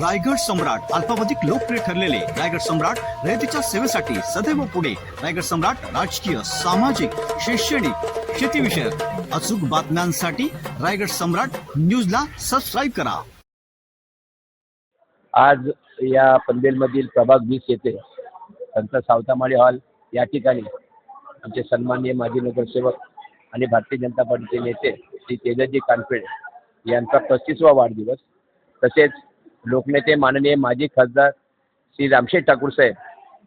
रायगड सम्राट अल्पावधिक लोकप्रिय ठरलेले रायगड सम्राट रयतेच्या सेवेसाठी सदैव पुढे. रायगड सम्राट राजकीय सामाजिक शैक्षणिक शेतीविषयक अचूक बातम्यांसाठी रायगड सम्राट न्यूजला सबस्क्राईब करा. आज या पनवेलमधील प्रभाग वीस येथे संत सावतामाळी हॉल या ठिकाणी आमचे सन्माननीय माजी नगरसेवक आणि भारतीय जनता पार्टीचे नेते श्री तेजस्वी कानफेड यांचा पस्तीसवा वाढदिवस. तसेच लोकनेते माननीय माजी खासदार श्री रामशेठ ठाकूर साहेब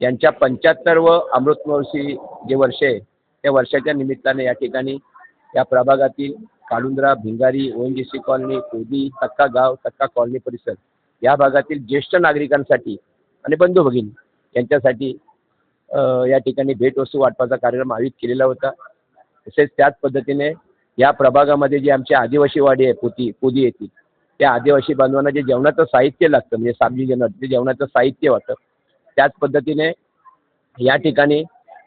यांच्या पंच्याहत्तर व अमृतमहोत्सवी जे वर्ष आहे त्या वर्षाच्या निमित्ताने या ठिकाणी या प्रभागातील Kalundra Bhingari O N G C colony कोदी तक्का गाव तक्का कॉलनी परिसर या भागातील ज्येष्ठ नागरिकांसाठी आणि बंधू भगिनी यांच्यासाठी या ठिकाणी भेटवस्तू वाटपाचा कार्यक्रम आयोजित केलेला होता. तसेच त्याच पद्धतीने या प्रभागामध्ये जी आमची आदिवासी वाडी आहे पोती पुदी येथील त्या आदिवासी बांधवांना जे जेवणाचं साहित्य लागतं म्हणजे साबजी जेवण ते जेवणाचं साहित्य वाटतं त्याच पद्धतीने या ठिकाणी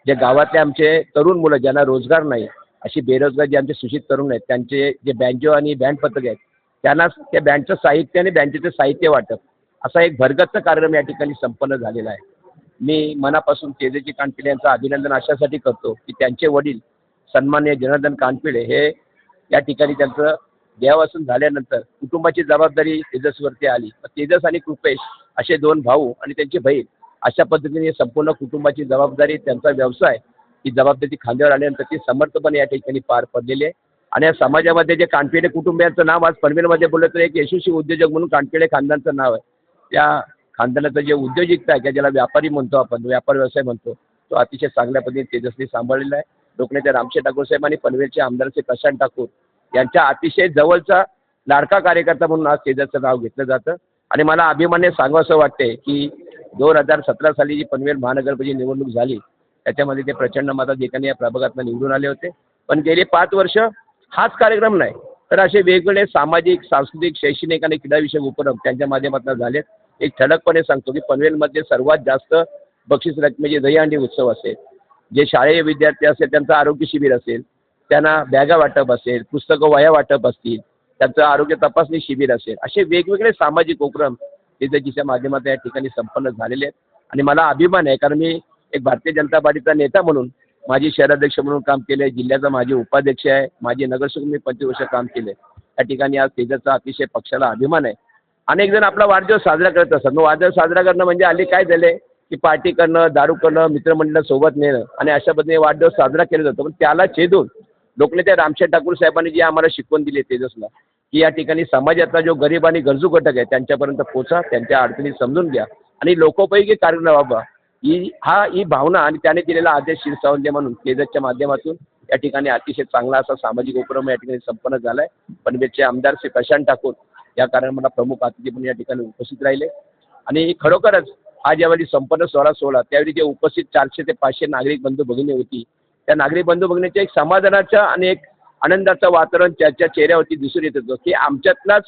जे गावातले आमचे तरुण मुलं ज्यांना रोजगार नाही अशी बेरोजगार जे आमचे सुशित तरुण आहेत त्यांचे जे बँजो आणि बँड पथक आहेत त्यांना त्या बँडचं साहित्य आणि बँकेचं साहित्य वाटप असा एक भरगच्च कार्यक्रम या ठिकाणी संपन्न झालेला आहे. मी मनापासून तेजेची कानपिळे यांचं अभिनंदन अशासाठी करतो की त्यांचे वडील सन्मान्य जनार्दन कानपिळे हे या ठिकाणी त्यांचं देहावसन झाल्यानंतर कुटुंबाची जबाबदारी तेजसवरती आली. तेजस आणि कृपेश असे दोन भाऊ आणि त्यांची बहीण अशा पद्धतीने संपूर्ण कुटुंबाची जबाबदारी त्यांचा व्यवसाय ही जबाबदारी खांद्यावर आल्यानंतर ती समर्थपणे या ठिकाणी पार पडलेली आहे. आणि या समाजामध्ये जे कानपिडे कुटुंबियांचं नाव आज पनवेलमध्ये बोललं तर एक यशस्वी उद्योजक म्हणून कानपिडे खानदानचं नाव आहे. त्या खानदानाचं जे उद्योजकता आहे किंवा ज्याला व्यापारी म्हणतो आपण व्यापार व्यवसाय म्हणतो तो अतिशय चांगल्या पद्धतीने तेजस्वी सांभाळलेला आहे. लोकनेते रामशे ठाकूर साहेब आणि पनवेलचे आमदार श्री प्रशांत ठाकूर यांच्या अतिशय जवळचा लाडका कार्यकर्ता म्हणून आज तेजसचं नाव घेतलं जातं. आणि मला अभिमाने सांगावंसं वाटते की दोन हजार सतरा साली जी पनवेल महानगरपची निवडणूक झाली त्याच्यामध्ये ते प्रचंड मतात एकाने या प्रभागातनं निवडून आले होते. पण गेली पाच वर्ष हाच कार्यक्रम नाही. तर असे वेगवेगळे सामाजिक सांस्कृतिक शैक्षणिक आणि क्रीडाविषयक उपक्रम त्यांच्या माध्यमातून झालेत. एक ठळकपणे सांगतो की पनवेलमध्ये सर्वात जास्त बक्षीस रकमेची दहीहंडी उत्सव असेल. जे शालेय विद्यार्थी असेल त्यांचं आरोग्य शिबिर असेल. त्यांना बॅगा वाटप असेल पुस्तकं वह्या वाटप असतील त्यांचं आरोग्य तपासणी शिबिर असेल असे वेगवेगळे सामाजिक उपक्रम तेजजीच्या माध्यमातून या ठिकाणी संपन्न झालेले आहेत. आणि मला अभिमान आहे कारण मी एक भारतीय जनता पार्टीचा नेता म्हणून माझी शहराध्यक्ष म्हणून काम केलं आहे जिल्ह्याचा माझे उपाध्यक्ष आहे माझे नगरसेवक मी पंचवीस वर्ष काम केलं आहे त्या ठिकाणी आज तेजाचा अतिशय पक्षाला अभिमान आहे. अनेक जण आपला वाढदिवस साजरा करत असतात. मग वाढदिवस साजरा करणं म्हणजे आले काय झाले की पार्टी करणं दारू करणं मित्रमंडळ सोबत नेणं आणि अशा पद्धतीने वाढदिवस साजरा केला जातो. पण त्याला छेदून लोकनेते रामशेठ ठाकूर साहेबांनी जे आम्हाला शिकवण दिली तेजसला की या ठिकाणी समाजातला जो गरीब आणि गरजू घटक आहे त्यांच्यापर्यंत पोचा त्यांच्या अडचणी समजून घ्या. आणि लोकोपयोगी कार्यक्रम बाबा ही हा ही भावना आणि त्याने दिलेला आदेश शिरसावंत म्हणून तेजसच्या माध्यमातून या ठिकाणी अतिशय चांगला असा सामाजिक उपक्रम या ठिकाणी संपन्न झाला आहे पनवेलचे आमदार श्री प्रशांत ठाकूर या कार्यक्रमाला प्रमुख अतिथी म्हणून या ठिकाणी उपस्थित राहिले. आणि खरोखरच हा ज्यावेळी संपन्न सोहळा सोहळा त्यावेळी जे उपस्थित चारशे ते पाचशे नागरिक बंधू भगिनी होती त्या नागरी बंधू भगिनीच्या एक समाधानाचं आणि एक आनंदाचं वातावरण त्याच्या चेहऱ्यावरती दिसून येत होतं की आमच्यातलाच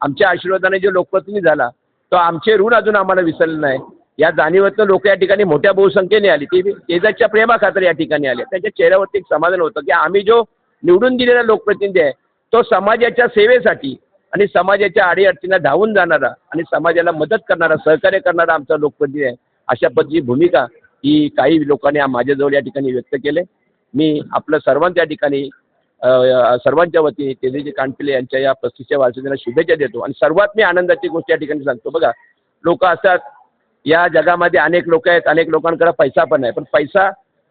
आमच्या आशीर्वादाने जो लोकप्रतिनिधी झाला तो आमचे ऋण अजून आम्हाला विसरलं नाही. या जाणीवतनं लोक या ठिकाणी मोठ्या बहुसंख्येने आली. ती तेजाच्या प्रेमाखातर या ठिकाणी आले. त्याच्या चेहऱ्यावरती एक समाधान होतं की आम्ही जो निवडून दिलेला लोकप्रतिनिधी आहे तो समाजाच्या सेवेसाठी आणि समाजाच्या अडीअडचणीला धावून जाणारा आणि समाजाला मदत करणारा सहकार्य करणारा आमचा लोकप्रतिनिधी आहे. अशा पद्धतीची भूमिका ही काही लोकांनी माझ्याजवळ या ठिकाणी व्यक्त केले. मी आपलं सर्वांच्या ठिकाणी सर्वांच्या वतीने तेजेजी कानपिले यांच्या या पस्तीसच्या वारसाला शुभेच्छा देतो. आणि सर्वात मी आनंदाची गोष्ट या ठिकाणी सांगतो. बघा लोक असतात या जगामध्ये अनेक लोक आहेत अनेक लोकांकडे पैसा पण आहे पण पैसा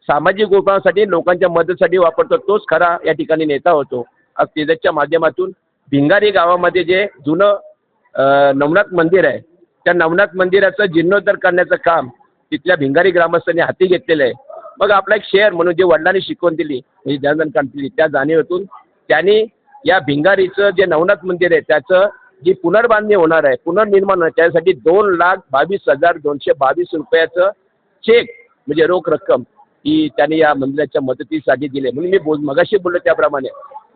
सामाजिक उपयोगासाठी लोकांच्या मदतीसाठी वापरतो. तोच खरा या ठिकाणी नेता होतो. आज तेजसच्या माध्यमातून भिंगारी गावामध्ये जे जुनं नवनाथ मंदिर आहे त्या नवनाथ मंदिराचं जीर्णोद्धार करण्याचं काम तिथल्या भिंगारी ग्रामस्थांनी हाती घेतलेलं आहे. मग आपला एक शेअर म्हणून जे वडिलांनी शिकवण दिली म्हणजे जनार्दन कांतली त्या जाणीवेतून त्यांनी या भिंगारीचं जे नवनाथ मंदिर आहे त्याचं जी पुनर्बांधणी होणार आहे पुनर्निर्माण होणार त्यासाठी दोन लाख बावीस हजार दोनशे बावीस रुपयाचं चेक म्हणजे रोख रक्कम ही त्यांनी या मंदिराच्या मदतीसाठी दिली. म्हणून मी बोल मगाशी बोललो त्याप्रमाणे.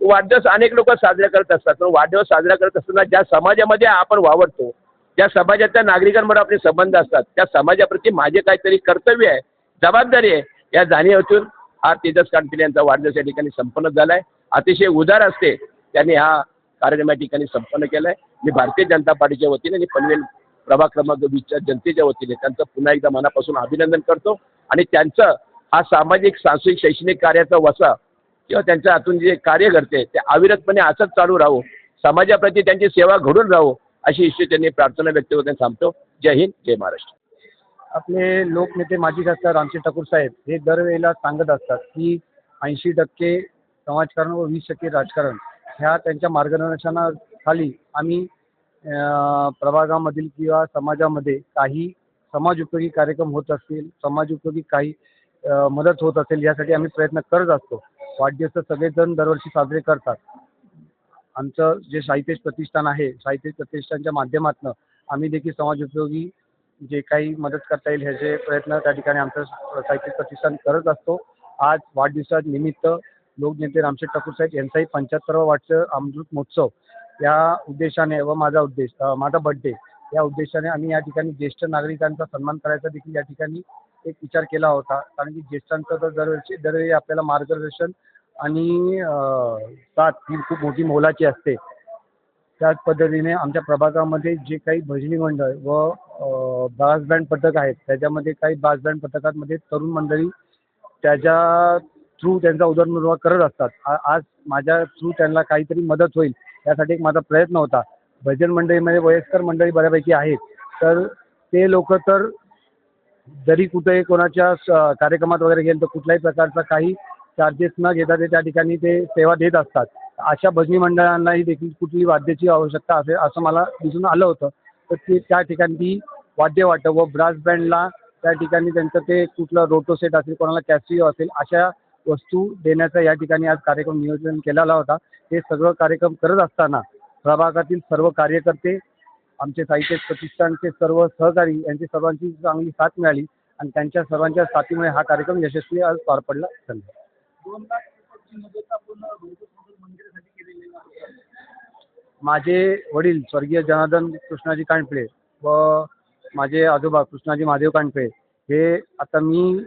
वाढदिवस अनेक लोक साजरे करत असतात पण वाढदिवस साजरा करत असताना ज्या समाजामध्ये आपण वावरतो ज्या समाजाच्या नागरिकांबरोबर आपले संबंध असतात त्या समाजाप्रती माझे काहीतरी कर्तव्य आहे जबाबदारी आहे या जाणीवेतून हा तेजस कानपिले यांचा वाढदिवस या ठिकाणी संपन्न झाला आहे अतिशय उदार असते त्यांनी हा कार्यक्रम या ठिकाणी संपन्न केला आहे मी भारतीय जनता पार्टीच्या वतीने आणि पनवेल प्रभाग क्रमांक वीसच्या जनतेच्या वतीने त्यांचं पुन्हा एकदा मनापासून अभिनंदन करतो. आणि त्यांचं हा सामाजिक सांस्कृतिक शैक्षणिक कार्याचा वसा किंवा त्यांच्या हातून जे कार्य घडते ते अविरतपणे असंच चालू राहू. समाजाप्रती त्यांची सेवा घडून राहू अशी इच्छा त्यांनी प्रार्थना व्यक्त करताना सांगतो. जय हिंद जय महाराष्ट्र. आपले लोकनेते माजी खासदार रामशेठ ठाकूर साहेब हे दरवेळेला सांगत असतात की ऐंशी टक्के समाजकारण व वीस टक्के राजकारण ह्या त्यांच्या मार्गदर्शनाखाली आम्ही प्रभागामधील किंवा समाजामध्ये काही समाजोपयोगी कार्यक्रम होत असतील समाजोपयोगी काही मदत होत असेल यासाठी आम्ही प्रयत्न करत असतो. वाढदिवस तर सगळेजण दरवर्षी साजरे करतात. आमचं जे साहित्य प्रतिष्ठान आहे साहित्य प्रतिष्ठानच्या माध्यमातून आम्ही देखील समाजोपयोगी जे काही मदत करता येईल ह्याचे प्रयत्न त्या ठिकाणी आमचं साहित्यिक प्रतिष्ठान करत असतो. आज वाढदिवसानिमित्त लोकनेते रामशेठ ठाकूर साहेब यांचाही पंच्याहत्तरावा वाटचं अमृत महोत्सव या उद्देशाने व माझा उद्देश माझा बड्डे या उद्देशाने आम्ही या ठिकाणी ज्येष्ठ नागरिकांचा सन्मान करायचा देखील या ठिकाणी एक विचार केला होता. कारण की ज्येष्ठांचं तर दरवर्षी दरवेळी आपल्याला मार्गदर्शन आणि साथ ही खूप मोठी मोलाची असते. त्याच पद्धतीने आमच्या प्रभागामध्ये जे काही भजनी मंडळ व अ, ब्रास बँड पथक आहेत. त्याच्यामध्ये काही ब्रास बँड पथकांमध्ये तरुण मंडळी त्याच्या थ्रू त्यांचा उदरनिर्वाह करत असतात. आ- आज माझ्या थ्रू त्यांना काहीतरी मदत होईल यासाठी एक माझा प्रयत्न होता. भजन मंडळीमध्ये वयस्कर मंडळी बऱ्यापैकी आहेत. तर ते लोक तर जरी कुठे कोणाच्या स- कार्यक्रमात वगैरे गेले तर कुठल्याही प्रकारचा काही चार्जेस न घेता ते त्या ठिकाणी ते सेवा देत असतात. अशा भजनी मंडळांनाही देखील कुठली वाद्याची आवश्यकता असेल असं मला दिसून आलं होतं. तर ते त्या ठिकाणी ती वाद्य वाटप व ब्रास बँडला त्या ठिकाणी त्यांचं ते कुठलं रोटो सेट असेल कोणाला कॅसिओ असेल अशा वस्तू देण्याचा या ठिकाणी आज कार्यक्रम नियोजन केलेला होता. हे सगळं कार्यक्रम करत असताना प्रभागातील सर्व कार्यकर्ते आमचे साहित्य प्रतिष्ठानचे सर्व सहकारी यांची सर्वांची चांगली साथ मिळाली आणि त्यांच्या सर्वांच्या साथीमुळे हा कार्यक्रम यशस्वी आज पार पडला. धन्यवाद. माझे वडील स्वर्गीय जनार्दन कृष्णाजी कांडपळे व माझे आजोबा कृष्णाजी महादेव कांडपळे हे आता मी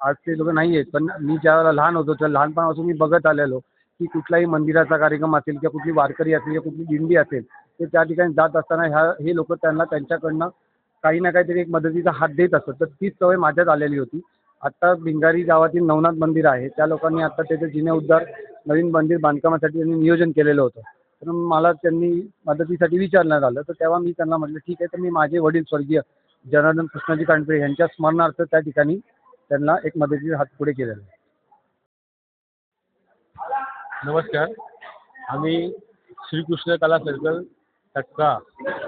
आज ते लोक नाही आहेत पण मी ज्या वेळेला लहान होतो त्या लहानपणापासून मी बघत आलेलो की कुठलाही मंदिराचा कार्यक्रम असेल किंवा कुठली वारकरी असेल किंवा कुठली दिंडी असेल ते त्या ठिकाणी जात असताना ह्या हे लोक त्यांना त्यांच्याकडनं काही ना काहीतरी एक मदतीचा हात देत असतात. तर तीच सवय माझ्यात आलेली होती. आता भिंगारी गावातील नवनाथ मंदिर आहे. त्या लोकांनी आता त्याचे जिने उद्धार नवीन मंदिर बांधकामासाठी त्यांनी नियोजन केलेलं होतं. तर मला त्यांनी मदतीसाठी विचारण्यात आलं. तर तेव्हा मी त्यांना म्हटलं ठीक आहे तर मी माझे वडील स्वर्गीय जनार्दन कृष्णाजी कांडपे यांच्या स्मरणार्थ त्या ठिकाणी त्यांना एक मदतीचा हात पुढे केलेला आहे. नमस्कार. आम्ही श्रीकृष्ण कला सर्कल तटका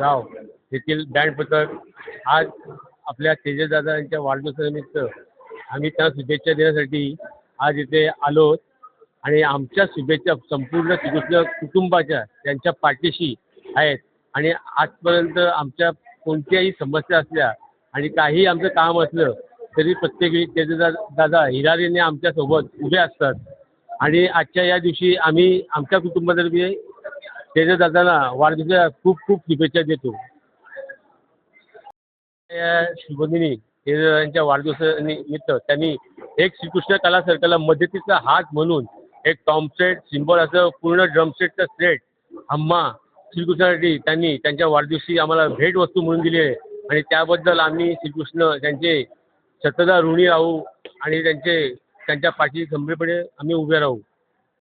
गाव येथील बँड पथक आज आपल्या तेजसदादा यांच्या वाढदिवसानिमित्त आम्ही त्यांना शुभेच्छा देण्यासाठी आज इथे आलो आणि आमच्या शुभेच्छा संपूर्ण श्रीकृष्ण कुटुंबाच्या त्यांच्या पाठीशी आहेत. आणि आजपर्यंत आमच्या कोणत्याही समस्या असल्या आणि काही आमचं काम असलं तरी प्रत्येक वेळी तेजदा दादा हिरारीने आमच्यासोबत उभे असतात. आणि आजच्या या दिवशी आम्ही आमच्या कुटुंबातर्फे तेजदादांना वाढदिवसाच्या खूप खूप शुभेच्छा देतो. या शुभदिनी तेजदादांच्या वाढदिवसानिमित्त त्यांनी एक श्रीकृष्ण कला सर्कलला मदतीचा हात म्हणून एक टॉमसेट सिम्बॉल असं पूर्ण ड्रमसेटचं सेट हम्मा श्रीकृष्णासाठी त्यांनी त्यांच्या वाढदिवशी आम्हाला भेटवस्तू म्हणून दिली आहे. आणि त्याबद्दल आम्ही श्रीकृष्ण त्यांचे शतदा ऋणी राहू आणि त्यांचे त्यांच्या पाठी खंबीरपणे आम्ही उभे राहू.